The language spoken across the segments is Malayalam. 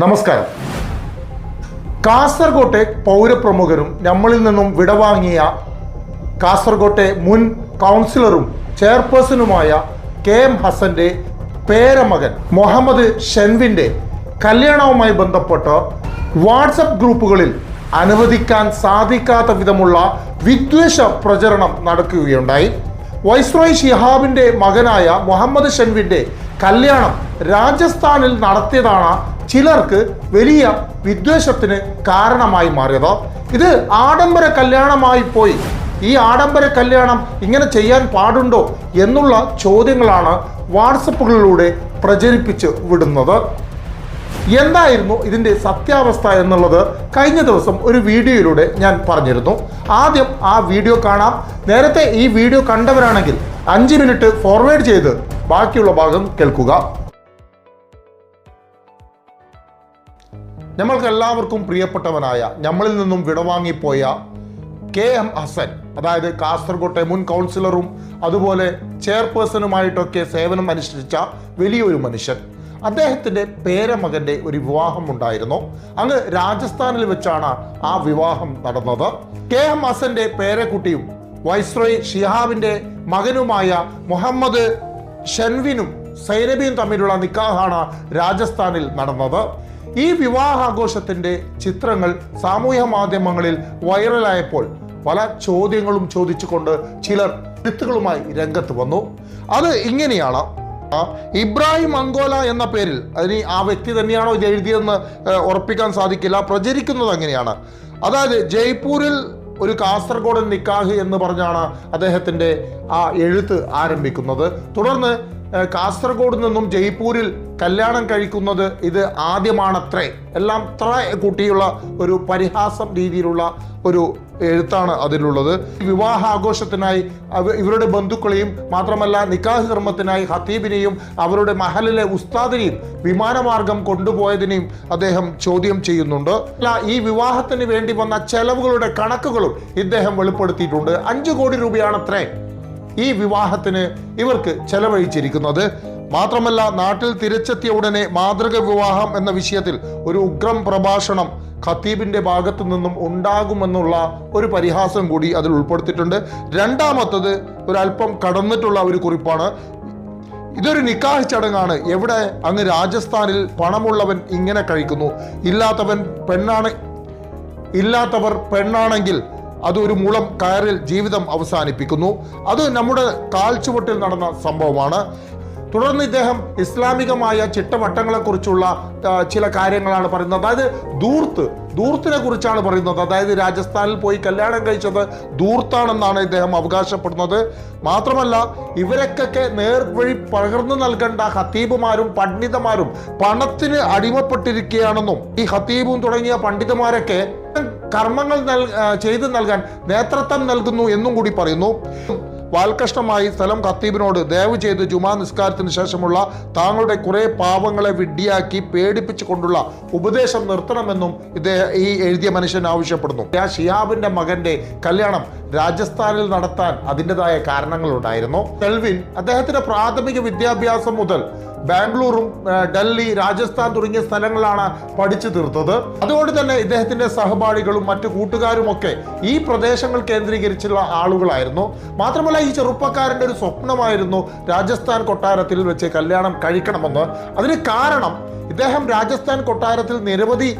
നമസ്കാരം. കാസർകോട്ടെ പൗരപ്രമുഖരും നമ്മളിൽ നിന്നും വിടവാങ്ങിയ കാസർകോട്ടെ മുൻ കൗൺസിലറും ചെയർപേഴ്സണുമായ കെ എം ഹസന്റെ പേരമകൻ മുഹമ്മദ് ഷെൻവിന്റെ കല്യാണവുമായി ബന്ധപ്പെട്ട് വാട്സപ്പ് ഗ്രൂപ്പുകളിൽ അനുവദിക്കാൻ സാധിക്കാത്ത വിധമുള്ള വിദ്വേഷ പ്രചരണം നടക്കുകയുണ്ടായി. വൈസ്രോയ് ഷിഹാബിന്റെ മകനായ മുഹമ്മദ് ഷെൻവിന്റെ കല്യാണം രാജസ്ഥാനിൽ നടത്തിയതാണ് ചിലർക്ക് വലിയ വിദ്വേഷത്തിന് കാരണമായി മാറിയത്? ഇത് ആഡംബര കല്യാണമായി പോയി. ഈ ആഡംബര കല്യാണം ഇങ്ങനെ ചെയ്യാൻ പാടുണ്ടോ എന്നുള്ള ചോദ്യങ്ങളാണ് വാട്സപ്പുകളിലൂടെ പ്രചരിപ്പിച്ച് വിടുന്നത്. എന്തായിരുന്നു ഇതിന്റെ സത്യാവസ്ഥ എന്നുള്ളത് കഴിഞ്ഞ ദിവസം ഒരു വീഡിയോയിലൂടെ ഞാൻ പറഞ്ഞിരുന്നു. ആദ്യം ആ വീഡിയോ കാണാം. നേരത്തെ ഈ വീഡിയോ കണ്ടവരാണെങ്കിൽ അഞ്ച് മിനിറ്റ് ഫോർവേഡ് ചെയ്ത് ബാക്കിയുള്ള ഭാഗം കേൾക്കുക. നമ്മൾക്ക് എല്ലാവർക്കും പ്രിയപ്പെട്ടവനായ നമ്മളിൽ നിന്നും വിടവാങ്ങിപ്പോയ കെ എം ഹസൻ അതായത് കാസർഗോട്ടെ മുൻ കൗൺസിലറും അതുപോലെ ചെയർപേഴ്സണുമായിട്ടൊക്കെ സേവനം അനുഷ്ഠിച്ച വലിയൊരു മനുഷ്യൻ. അദ്ദേഹത്തിന്റെ പേരമകന്റെ ഒരു വിവാഹം ഉണ്ടായിരുന്നു അങ്ങ് രാജസ്ഥാനിൽ വെച്ചാണ് ആ വിവാഹം നടന്നത്. കെ എം ഹസന്റെ പേരക്കുട്ടിയും വൈസ്രോയ് ഷിഹാബിന്റെ മകനുമായ മുഹമ്മദ് ഷെൻവിനും സൈനബിയും തമ്മിലുള്ള നിക്കാഹാണ് രാജസ്ഥാനിൽ നടന്നത്. ഈ വിവാഹാഘോഷത്തിന്റെ ചിത്രങ്ങൾ സാമൂഹ്യ മാധ്യമങ്ങളിൽ വൈറലായപ്പോൾ പല ചോദ്യങ്ങളും ചോദിച്ചുകൊണ്ട് ചിലർ എഴുത്തുകളുമായി രംഗത്ത് വന്നു. അത് ഇങ്ങനെയാണ്. ഇബ്രാഹിം അങ്കോല എന്ന പേരിൽ അതിന് ആ വ്യക്തി തന്നെയാണോ ഇത് എഴുതിയതെന്ന് ഉറപ്പിക്കാൻ സാധിക്കില്ല. പ്രചരിക്കുന്നത് അങ്ങനെയാണ്. അതായത് ജയ്പൂരിൽ ഒരു കാസർഗോഡൻ നിക്കാഹ് എന്ന് പറഞ്ഞാണ് അദ്ദേഹത്തിന്റെ ആ എഴുത്ത് ആരംഭിക്കുന്നത്. തുടർന്ന് കാസർഗോഡ് നിന്നും ജയ്പൂരിൽ കല്യാണം കഴിക്കുന്നത് ഇത് ആദ്യമാണത്രേ. എല്ലാം ത്ര കൂട്ടിയുള്ള ഒരു പരിഹാസം രീതിയിലുള്ള ഒരു എഴുത്താണ് അതിലുള്ളത്. വിവാഹാഘോഷത്തിനായി ഇവരുടെ ബന്ധുക്കളെയും മാത്രമല്ല നിക്കാഹ് കർമ്മത്തിനായി ഹത്തീബിനെയും അവരുടെ മഹലിലെ ഉസ്താദിനെയും വിമാനമാർഗം കൊണ്ടുപോയതിനെയും അദ്ദേഹം ചോദ്യം ചെയ്യുന്നുണ്ട്. അല്ല ഈ വിവാഹത്തിന് വേണ്ടി വന്ന ചെലവുകളുടെ കണക്കുകളും ഇദ്ദേഹം വെളിപ്പെടുത്തിയിട്ടുണ്ട്. അഞ്ചു കോടി രൂപയാണത്രേ. ഈ വിവാഹത്തിന് ഇവർക്ക് ചെലവഴിച്ചിരിക്കുന്നത്. മാത്രമല്ല നാട്ടിൽ തിരിച്ചെത്തിയ ഉടനെ മാതൃക വിവാഹം എന്ന വിഷയത്തിൽ ഒരു ഉഗ്രം പ്രഭാഷണം ഖത്തീബിന്റെ ഭാഗത്തു നിന്നും ഉണ്ടാകുമെന്നുള്ള ഒരു പരിഹാസം കൂടി അതിൽ ഉൾപ്പെടുത്തിയിട്ടുണ്ട്. രണ്ടാമത്തത് ഒരല്പം കടന്നിട്ടുള്ള ഒരു കുറിപ്പാണ്. ഇതൊരു നിക്കാഹ് ചടങ്ങാണ്. എവിടെ? അങ്ങ് രാജസ്ഥാനിൽ പണമുള്ളവൻ ഇങ്ങനെ കഴിക്കുന്നു. ഇല്ലാത്തവൻ പെണ്ണാണ് ഇല്ലാത്തവർ പെണ്ണാണെങ്കിൽ അത് ഒരു മുളം കയറിൽ ജീവിതം അവസാനിപ്പിക്കുന്നു. അത് നമ്മുടെ കാൽച്ചുവട്ടിൽ നടന്ന സംഭവമാണ്. തുടർന്ന് ഇദ്ദേഹം ഇസ്ലാമികമായ ചിട്ടവട്ടങ്ങളെക്കുറിച്ചുള്ള ചില കാര്യങ്ങളാണ് പറയുന്നത്. അതായത് ദൂർത്ത് ദൂർത്തിനെ കുറിച്ചാണ് പറയുന്നത്. അതായത് രാജസ്ഥാനിൽ പോയി കല്യാണം കഴിച്ചത് ദൂർത്താണെന്നാണ് ഇദ്ദേഹം അവകാശപ്പെടുന്നത്. മാത്രമല്ല ഇവരൊക്കെ നേർവഴി പകർന്നു നൽകേണ്ട ഹത്തീബുമാരും പണ്ഡിതമാരും പണത്തിന് അടിമപ്പെട്ടിരിക്കുകയാണെന്നും ഈ ഹത്തീബും തുടങ്ങിയ പണ്ഡിതന്മാരൊക്കെ കർമ്മങ്ങൾ നൽ ചെയ്തു നൽകാൻ നേതൃത്വം നൽകുന്നു എന്നും കൂടി പറയുന്നു. വാൽകഷ്ണമായി സ്ഥലം ഖത്തീബിനോട് ദയവ് ചെയ്ത് ജുമാ നിസ്കാരത്തിന് ശേഷമുള്ള താങ്കളുടെ കുറേ പാവങ്ങളെ വിഡ്ഢിയാക്കി പേടിപ്പിച്ചു കൊണ്ടുള്ള ഉപദേശം നിർത്തണമെന്നും ഇദ്ദേഹം ഈ എഴുതിയ മനുഷ്യൻ ആവശ്യപ്പെടുന്നു. ആ ഷിഹാബിന്റെ മകന്റെ കല്യാണം രാജസ്ഥാനിൽ നടത്താൻ അതിന്റെതായ കാരണങ്ങളുണ്ടായിരുന്നു. തെൽവിൻ അദ്ദേഹത്തിന്റെ പ്രാഥമിക വിദ്യാഭ്യാസം മുതൽ ബാംഗ്ലൂറും ഡൽഹി രാജസ്ഥാൻ തുടങ്ങിയ സ്ഥലങ്ങളാണ് പഠിച്ചു തീർത്തത്. അതുകൊണ്ട് തന്നെ ഇദ്ദേഹത്തിന്റെ സഹപാഠികളും മറ്റു കൂട്ടുകാരുമൊക്കെ ഈ പ്രദേശങ്ങൾ കേന്ദ്രീകരിച്ചുള്ള ആളുകളായിരുന്നു. മാത്രമല്ല ഈ ചെറുപ്പക്കാരന്റെ ഒരു സ്വപ്നമായിരുന്നു രാജസ്ഥാൻ കൊട്ടാരത്തിൽ വെച്ച് കല്യാണം കഴിക്കണമെന്ന്. അതിന് കാരണം ഇദ്ദേഹം രാജസ്ഥാൻ കൊട്ടാരത്തിൽ നിരവധി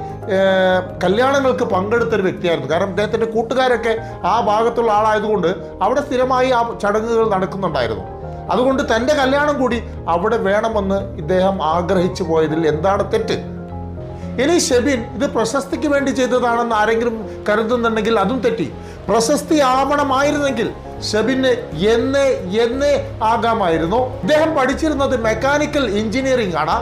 കല്യാണങ്ങൾക്ക് പങ്കെടുത്ത ഒരു വ്യക്തിയായിരുന്നു. കാരണം ഇദ്ദേഹത്തിന്റെ കൂട്ടുകാരൊക്കെ ആ ഭാഗത്തുള്ള ആളായതുകൊണ്ട് അവിടെ സ്ഥിരമായി ആ ചടങ്ങുകൾ നടക്കുന്നുണ്ടായിരുന്നു. അതുകൊണ്ട് തന്റെ കല്യാണം കൂടി അവിടെ വേണമെന്ന് ഇദ്ദേഹം ആഗ്രഹിച്ചു പോയതിൽ എന്താണ് തെറ്റ്? ഇനി ഷെബിൻ ഇത് പ്രശസ്തിക്ക് വേണ്ടി ചെയ്തതാണെന്ന് ആരെങ്കിലും കരുതുന്നുണ്ടെങ്കിൽ അതും തെറ്റി. പ്രശസ്തി ആവണമായിരുന്നെങ്കിൽ ഷെബിന് എന്നെ എന്നേ ആകാമായിരുന്നു. ഇദ്ദേഹം പഠിച്ചിരുന്നത് മെക്കാനിക്കൽ എഞ്ചിനീയറിംഗ് ആണ്.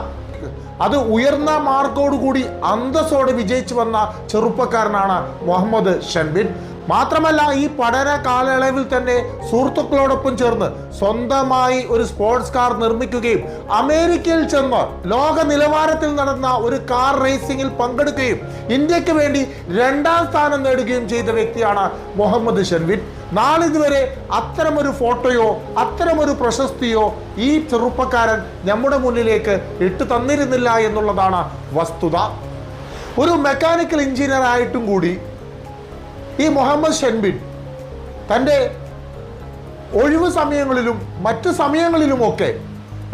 അത് ഉയർന്ന മാർക്കോടുകൂടി അന്തസ്സോടെ വിജയിച്ചു വന്ന ചെറുപ്പക്കാരനാണ് മുഹമ്മദ് ഷൻബിൻ മാത്രമല്ല ഈ പഠന കാലയളവിൽ തന്നെ സുഹൃത്തുക്കളോടൊപ്പം ചേർന്ന് സ്വന്തമായി ഒരു സ്പോർട്സ് കാർ നിർമ്മിക്കുകയും അമേരിക്കയിൽ ചെന്ന് ലോക നിലവാരത്തിൽ നടന്ന ഒരു കാർ റേസിംഗിൽ പങ്കെടുക്കുകയും ഇന്ത്യയ്ക്ക് വേണ്ടി രണ്ടാം സ്ഥാനം നേടുകയും ചെയ്ത വ്യക്തിയാണ് മുഹമ്മദ് ഷൻവിൻ. നാളിതുവരെ അത്തരമൊരു ഫോട്ടോയോ അത്തരമൊരു പ്രശസ്തിയോ ഈ ചെറുപ്പക്കാരൻ നമ്മുടെ മുന്നിലേക്ക് ഇട്ടു തന്നിരുന്നില്ല എന്നുള്ളതാണ് വസ്തുത. ഒരു മെക്കാനിക്കൽ എഞ്ചിനീയർ ആയിട്ടും കൂടി ഈ മുഹമ്മദ് ഷെൻബിൻ തന്റെ ഒഴിവ് സമയങ്ങളിലും മറ്റു സമയങ്ങളിലുമൊക്കെ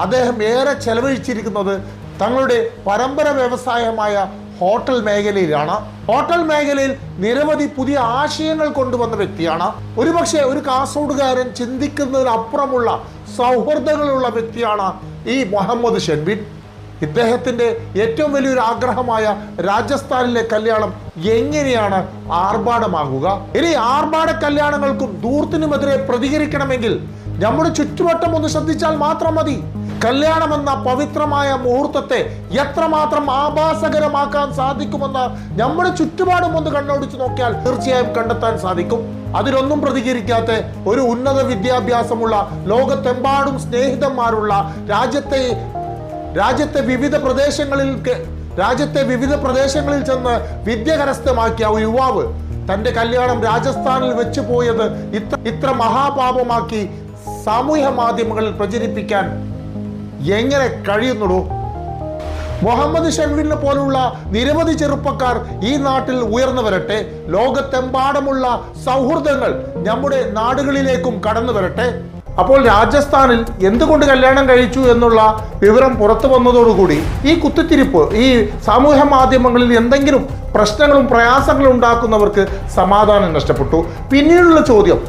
അദ്ദേഹം ഏറെ ചെലവഴിച്ചിരിക്കുന്നത് തങ്ങളുടെ പരമ്പര വ്യവസായമായ ഹോട്ടൽ മേഖലയിലാണ്. ഹോട്ടൽ മേഖലയിൽ നിരവധി പുതിയ ആശയങ്ങൾ കൊണ്ടുവന്ന വ്യക്തിയാണ്. ഒരുപക്ഷെ ഒരു കാസർഗോഡുകാരൻ ചിന്തിക്കുന്നതിനപ്പുറമുള്ള സൗഹൃദങ്ങളുള്ള വ്യക്തിയാണ് ഈ മുഹമ്മദ് ഷെൻബിൻ. ഇദ്ദേഹത്തിന്റെ ഏറ്റവും വലിയൊരു ആഗ്രഹമായ രാജസ്ഥാനിലെ കല്യാണം എങ്ങനെയാണ് ആർഭാടമാകുക? ഇനി ആർഭാട കല്യാണങ്ങൾക്കും ദൂർത്തിനുമെതിരെ പ്രതികരിക്കണമെങ്കിൽ നമ്മുടെ ചുറ്റുവട്ടം ഒന്ന് ശ്രദ്ധിച്ചാൽ മാത്രം മതി. കല്യാണം എന്ന പവിത്രമായ മുഹൂർത്തത്തെ എത്രമാത്രം ആഭാസകരമാക്കാൻ സാധിക്കുമെന്ന് നമ്മുടെ ചുറ്റുപാടും ഒന്ന് കണ്ണോടിച്ച് നോക്കിയാൽ തീർച്ചയായും കണ്ടെത്താൻ സാധിക്കും. അതിലൊന്നും പ്രതികരിക്കാത്ത ഒരു ഉന്നത വിദ്യാഭ്യാസമുള്ള ലോകത്തെമ്പാടും സ്നേഹിതന്മാരുള്ള രാജ്യത്തെ രാജ്യത്തെ വിവിധ പ്രദേശങ്ങളിൽ രാജ്യത്തെ വിവിധ പ്രദേശങ്ങളിൽ ചെന്ന് വിദ്യ കരസ്ഥമാക്കിയ ഒരു യുവാവ് തന്റെ കല്യാണം രാജസ്ഥാനിൽ വെച്ച് പോയത് ഇത്ര ഇത്ര മഹാപാപമാക്കി സാമൂഹ്യ മാധ്യമങ്ങളിൽ പ്രചരിപ്പിക്കാൻ എങ്ങനെ കഴിയുന്നുള്ളൂ മുഹമ്മദ് ഷെൻവിനെ പോലുള്ള നിരവധി ചെറുപ്പക്കാർ ഈ നാട്ടിൽ ഉയർന്നു വരട്ടെ. ലോകത്തെമ്പാടുമുള്ള സൗഹൃദങ്ങൾ നമ്മുടെ നാടുകളിലേക്കും കടന്നു വരട്ടെ. അപ്പോൾ രാജസ്ഥാനിൽ എന്തുകൊണ്ട് കല്യാണം കഴിച്ചു എന്നുള്ള വിവരം പുറത്തു വന്നതോടുകൂടി ഈ കുത്തിത്തിരിപ്പ് ഈ സാമൂഹ്യ മാധ്യമങ്ങളിൽ എന്തെങ്കിലും പ്രശ്നങ്ങളും പ്രയാസങ്ങളും ഉണ്ടാക്കുന്നവർക്ക് സമാധാനം നഷ്ടപ്പെട്ടു. പിന്നീടുള്ള ചോദ്യം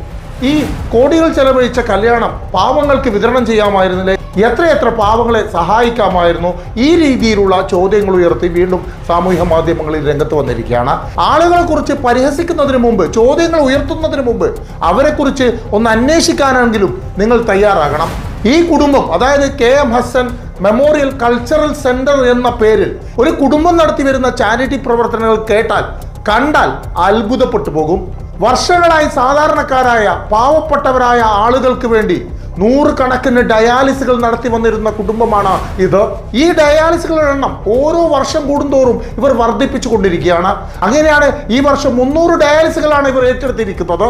ഈ കോടികൾ ചെലവഴിച്ച കല്യാണം പാവങ്ങൾക്ക് വിതരണം ചെയ്യാമായിരുന്നില്ലേ? എത്രയെത്ര പാവങ്ങളെ സഹായിക്കാമായിരുന്നു? ഈ രീതിയിലുള്ള ചോദ്യങ്ങൾ ഉയർത്തി വീണ്ടും സാമൂഹ്യ മാധ്യമങ്ങളിൽ രംഗത്ത് വന്നിരിക്കുകയാണ്. ആളുകളെ കുറിച്ച് പരിഹസിക്കുന്നതിന് മുമ്പ് ചോദ്യങ്ങൾ ഉയർത്തുന്നതിന് മുമ്പ് അവരെ കുറിച്ച് ഒന്ന് അന്വേഷിക്കാനെങ്കിലും നിങ്ങൾ തയ്യാറാകണം. ഈ കുടുംബം അതായത് K M Hasan memorial cultural centre എന്ന പേരിൽ ഒരു കുടുംബം നടത്തി വരുന്ന ചാരിറ്റി പ്രവർത്തനങ്ങൾ കേട്ടാൽ കണ്ടാൽ അത്ഭുതപ്പെട്ടു പോകും. വർഷങ്ങളായി സാധാരണക്കാരായ പാവപ്പെട്ടവരായ ആളുകൾക്ക് വേണ്ടി നൂറുകണക്കിന് ഡയാലിസുകൾ നടത്തി വന്നിരുന്ന കുടുംബമാണ് ഇത്. ഈ ഡയാലിസുകളുടെ എണ്ണം ഓരോ വർഷം കൂടുന്തോറും ഇവർ വർദ്ധിപ്പിച്ചു കൊണ്ടിരിക്കുകയാണ് അങ്ങനെയാണ് ഈ വർഷം മുന്നൂറ് ഡയാലിസുകളാണ് ഇവർ ഏറ്റെടുത്തിരിക്കുന്നത്.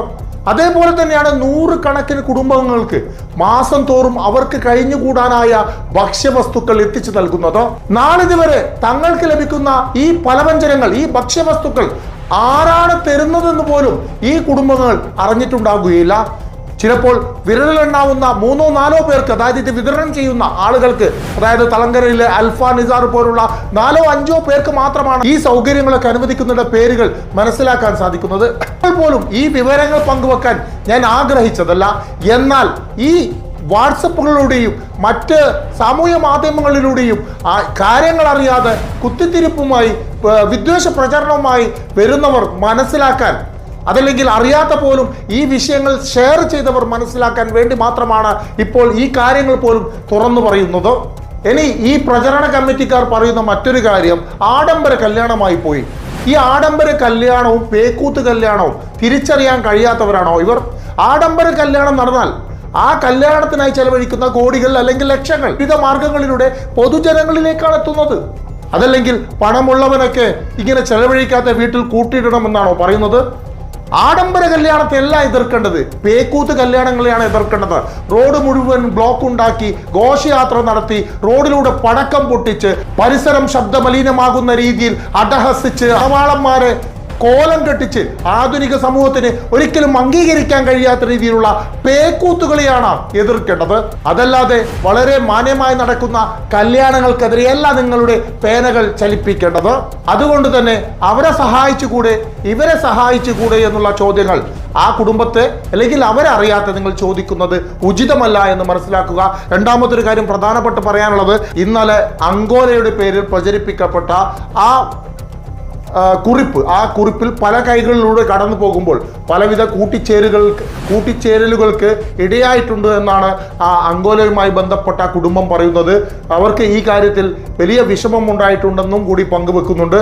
അതേപോലെ തന്നെയാണ് നൂറുകണക്കിന് കുടുംബങ്ങൾക്ക് മാസം തോറും അവർക്ക് കഴിഞ്ഞുകൂടാനായ ഭക്ഷ്യവസ്തുക്കൾ എത്തിച്ചു നൽകുന്നത്. നാളിതുവരെ തങ്ങൾക്ക് ലഭിക്കുന്ന ഈ പലവ്യഞ്ജനങ്ങൾ ഈ ഭക്ഷ്യവസ്തുക്കൾ ആരാണ് തരുന്നതെന്ന് പോലും ഈ കുടുംബങ്ങൾ അറിഞ്ഞിട്ടുണ്ടാകുകയില്ല. ചിലപ്പോൾ വിരലിലെണ്ണാവുന്ന മൂന്നോ നാലോ പേർക്ക് അതായത് ഇത് വിതരണം ചെയ്യുന്ന ആളുകൾക്ക് അതായത് തലങ്കരയിലെ അൽഫാ നിസാർ പോലുള്ള നാലോ അഞ്ചോ പേർക്ക് മാത്രമാണ് ഈ സൗകര്യങ്ങളൊക്കെ അനുവദിക്കുന്നതിന്റെ പേരുകൾ മനസ്സിലാക്കാൻ സാധിക്കുന്നത്. പോലും ഈ വിവരങ്ങൾ പങ്കുവെക്കാൻ ഞാൻ ആഗ്രഹിച്ചതല്ല. എന്നാൽ ഈ വാട്സപ്പുകളിലൂടെയും മറ്റ് സാമൂഹ്യ മാധ്യമങ്ങളിലൂടെയും ആ കാര്യങ്ങൾ അറിയാതെ കുത്തിത്തിരിപ്പുമായി വിദ്വേഷ പ്രചരണവുമായി വരുന്നവർ മനസ്സിലാക്കാൻ അതല്ലെങ്കിൽ അറിയാത്ത പോലും ഈ വിഷയങ്ങൾ ഷെയർ ചെയ്തവർ മനസ്സിലാക്കാൻ വേണ്ടി മാത്രമാണ് ഇപ്പോൾ ഈ കാര്യങ്ങൾ പോലും തുറന്നു പറയുന്നത്. ഇനി ഈ പ്രചരണ കമ്മിറ്റിക്കാർ പറയുന്ന മറ്റൊരു കാര്യം ആഡംബര കല്യാണമായി പോയി. ഈ ആഡംബര കല്യാണവും പേക്കൂത്ത് കല്യാണവും തിരിച്ചറിയാൻ കഴിയാത്തവരാണോ ഇവർ? ആഡംബര കല്യാണം നടന്നാൽ ആ കല്യാണത്തിനായി ചെലവഴിക്കുന്ന കോടികൾ അല്ലെങ്കിൽ ലക്ഷങ്ങൾ വിവിധ മാർഗങ്ങളിലൂടെ പൊതുജനങ്ങളിലേക്കാണ് എത്തുന്നത്. അതല്ലെങ്കിൽ പണമുള്ളവനൊക്കെ ഇങ്ങനെ ചെലവഴിക്കാത്ത വീട്ടിൽ കൂട്ടിയിടണമെന്നാണോ പറയുന്നത്? ആഡംബര കല്യാണത്തെ അല്ല എതിർക്കേണ്ടത്. പേക്കൂത്ത് കല്യാണങ്ങളെയാണ് എതിർക്കേണ്ടത്. റോഡ് മുഴുവൻ ബ്ലോക്ക് ഉണ്ടാക്കി ഘോഷയാത്ര നടത്തി റോഡിലൂടെ പടക്കം പൊട്ടിച്ച് പരിസരം ശബ്ദമലിനമാകുന്ന രീതിയിൽ അടഹസിച്ച് അവാളന്മാരെ കോലം കെട്ടിച്ച് ആധുനിക സമൂഹത്തിന് ഒരിക്കലും അംഗീകരിക്കാൻ കഴിയാത്ത രീതിയിലുള്ള പേക്കൂത്തുകളെയാണ് എതിർക്കേണ്ടത്. അതല്ലാതെ വളരെ മാന്യമായി നടക്കുന്ന കല്യാണങ്ങൾക്കെതിരെയല്ല നിങ്ങളുടെ പേനകൾ ചലിപ്പിക്കേണ്ടത്. അതുകൊണ്ട് തന്നെ അവരെ സഹായിച്ചുകൂടെ ഇവരെ സഹായിച്ചുകൂടെ എന്നുള്ള ചോദ്യങ്ങൾ ആ കുടുംബത്തെ അല്ലെങ്കിൽ അവരറിയാത്ത നിങ്ങൾ ചോദിക്കുന്നത് ഉചിതമല്ല എന്ന് മനസ്സിലാക്കുക. രണ്ടാമത്തെ ഒരു കാര്യം പ്രധാനപ്പെട്ട് പറയാനുള്ളത് ഇന്നലെ അങ്കോലയുടെ പേരിൽ പ്രചരിപ്പിക്കപ്പെട്ട ആ, കുറിപ്പ്. ആ കുറിപ്പിൽ പല കൈകളിലൂടെ കടന്നു പോകുമ്പോൾ പലവിധ കൂട്ടിച്ചേരുകൾ കൂട്ടിച്ചേരലുകൾക്ക് ഇടയായിട്ടുണ്ട് എന്നാണ് ആ അങ്കോലയുമായി ബന്ധപ്പെട്ട കുടുംബം പറയുന്നത്. അവർക്ക് ഈ കാര്യത്തിൽ വലിയ വിഷമം ഉണ്ടായിട്ടുണ്ടെന്നും കൂടി പങ്കുവെക്കുന്നുണ്ട്.